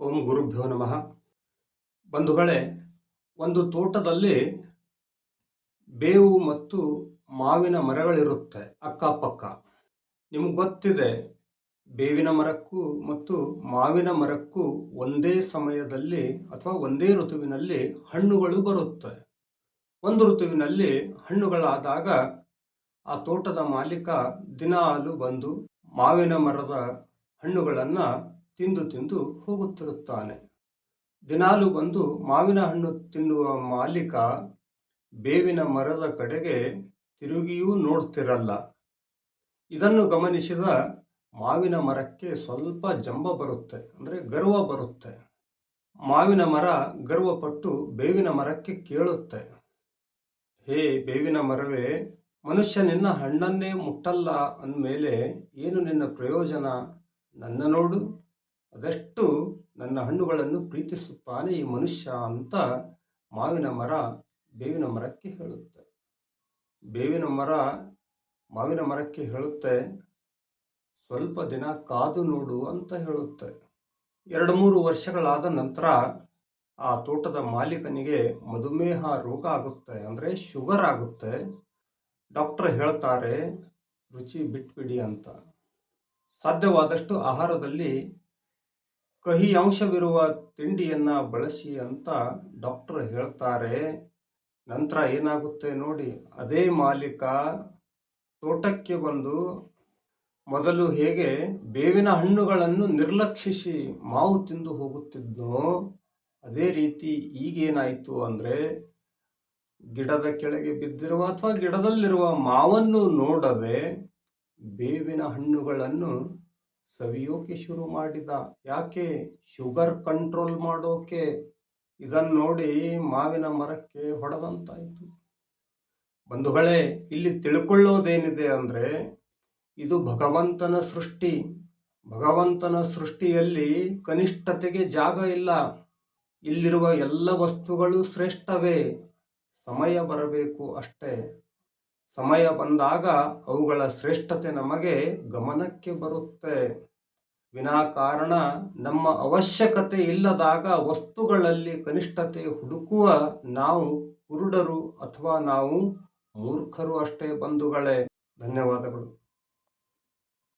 ಓಂ ಗುರುಭ್ಯೋ ನಮಃ. ಬಂಧುಗಳೇ, ಒಂದು ತೋಟದಲ್ಲಿ ಬೇವು ಮತ್ತು ಮಾವಿನ ಮರಗಳಿರುತ್ತೆ ಅಕ್ಕಪಕ್ಕ. ನಿಮ್ಗೆ ಗೊತ್ತಿದೆ, ಬೇವಿನ ಮರಕ್ಕೂ ಮತ್ತು ಮಾವಿನ ಮರಕ್ಕೂ ಒಂದೇ ಸಮಯದಲ್ಲಿ ಅಥವಾ ಒಂದೇ ಋತುವಿನಲ್ಲಿ ಹಣ್ಣುಗಳು ಬರುತ್ತೆ. ಒಂದು ಋತುವಿನಲ್ಲಿ ಹಣ್ಣುಗಳಾದಾಗ ಆ ತೋಟದ ಮಾಲೀಕ ದಿನಾಲು ಬಂದು ಮಾವಿನ ಮರದ ಹಣ್ಣುಗಳನ್ನು ತಿಂದು ತಿಂದು ಹೋಗುತ್ತಿರುತ್ತಾನೆ. ದಿನಾಲು ಬಂದು ಮಾವಿನ ಹಣ್ಣು ತಿನ್ನುವ ಮಾಲೀಕ ಬೇವಿನ ಮರದ ಕಡೆಗೆ ತಿರುಗಿಯೂ ನೋಡ್ತಿರಲ್ಲ. ಇದನ್ನು ಗಮನಿಸಿದ ಮಾವಿನ ಮರಕ್ಕೆ ಸ್ವಲ್ಪ ಜಂಬ ಬರುತ್ತೆ, ಅಂದರೆ ಗರ್ವ ಬರುತ್ತೆ. ಮಾವಿನ ಮರ ಗರ್ವಪಟ್ಟು ಬೇವಿನ ಮರಕ್ಕೆ ಕೇಳುತ್ತೆ. ಹೇ ಬೇವಿನ ಮರವೇ, ಮನುಷ್ಯ ನಿನ್ನ ಹಣ್ಣನ್ನೇ ಮುಟ್ಟಲ್ಲ ಅಂದಮೇಲೆ ಏನು ನಿನ್ನ ಪ್ರಯೋಜನ? ನನ್ನ ನೋಡು. ಅದೆಷ್ಟು ನನ್ನ ಹಣ್ಣುಗಳನ್ನು ಪ್ರೀತಿಸುತ್ತಾನೆ ಈ ಮನುಷ್ಯ ಅಂತ ಮಾವಿನ ಮರ ಬೇವಿನ ಮರಕ್ಕೆ ಹೇಳುತ್ತೆ. ಬೇವಿನ ಮರ ಮಾವಿನ ಮರಕ್ಕೆ ಹೇಳುತ್ತೆ, ಸ್ವಲ್ಪ ದಿನ ಕಾದು ನೋಡು ಅಂತ ಹೇಳುತ್ತೆ. ಎರಡು ಮೂರು ವರ್ಷಗಳಾದ ನಂತರ ಆ ತೋಟದ ಮಾಲೀಕನಿಗೆ ಮಧುಮೇಹ ರೋಗ ಆಗುತ್ತೆ, ಅಂದರೆ ಶುಗರ್ ಆಗುತ್ತೆ. ಡಾಕ್ಟರ್ ಹೇಳ್ತಾರೆ, ರುಚಿ ಬಿಟ್ಬಿಡಿ ಅಂತ. ಸಾಧ್ಯವಾದಷ್ಟು ಆಹಾರದಲ್ಲಿ ಕಹಿ ಅಂಶವಿರುವ ತಿಂಡಿಯನ್ನು ಬಳಸಿ ಅಂತ ಡಾಕ್ಟರ್ ಹೇಳ್ತಾರೆ. ನಂತರ ಏನಾಗುತ್ತೆ ನೋಡಿ, ಅದೇ ಮಾಲೀಕ ತೋಟಕ್ಕೆ ಬಂದು ಮೊದಲು ಹೇಗೆ ಬೇವಿನ ಹಣ್ಣುಗಳನ್ನು ನಿರ್ಲಕ್ಷಿಸಿ ಮಾವು ತಿಂದು ಹೋಗುತ್ತಿದ್ನೋ, ಅದೇ ರೀತಿ ಈಗೇನಾಯಿತು ಅಂದರೆ ಗಿಡದ ಕೆಳಗೆ ಬಿದ್ದಿರುವ ಅಥವಾ ಗಿಡದಲ್ಲಿರುವ ಮಾವನ್ನು ನೋಡದೆ ಬೇವಿನ ಹಣ್ಣುಗಳನ್ನು ಸವಿಯೋಕೆ ಶುರು ಮಾಡಿದ. ಯಾಕೆ ಶುಗರ್ ಕಂಟ್ರೋಲ್ ಮಾಡೋಕೆ ಇದನ್ನು ನೋಡಿ ಮಾವಿನ ಮರಕ್ಕೆ ಹೊಡೆದಂತಾಯಿತು. ಬಂಧುಗಳೇ, ಇಲ್ಲಿ ತಿಳ್ಕೊಳ್ಳೋದೇನಿದೆ ಅಂದರೆ, ಇದು ಭಗವಂತನ ಸೃಷ್ಟಿ. ಭಗವಂತನ ಸೃಷ್ಟಿಯಲ್ಲಿ ಕನಿಷ್ಠತೆಗೆ ಜಾಗ ಇಲ್ಲ. ಇಲ್ಲಿರುವ ಎಲ್ಲ ವಸ್ತುಗಳು ಶ್ರೇಷ್ಠವೇ. ಸಮಯ ಬರಬೇಕು ಅಷ್ಟೇ. ಸಮಯ ಬಂದಾಗ ಅವುಗಳ ಶ್ರೇಷ್ಠತೆ ನಮಗೆ ಗಮನಕ್ಕೆ ಬರುತ್ತೆ. ವಿನಾಕಾರಣ ನಮ್ಮ ಅವಶ್ಯಕತೆ ಇಲ್ಲದಾಗ ವಸ್ತುಗಳಲ್ಲಿ ಕನಿಷ್ಠತೆ ಹುಡುಕುವ ನಾವು ಕುರುಡರು ಅಥವಾ ನಾವು ಮೂರ್ಖರು ಅಷ್ಟೇ ಬಂಧುಗಳೇ. ಧನ್ಯವಾದಗಳು.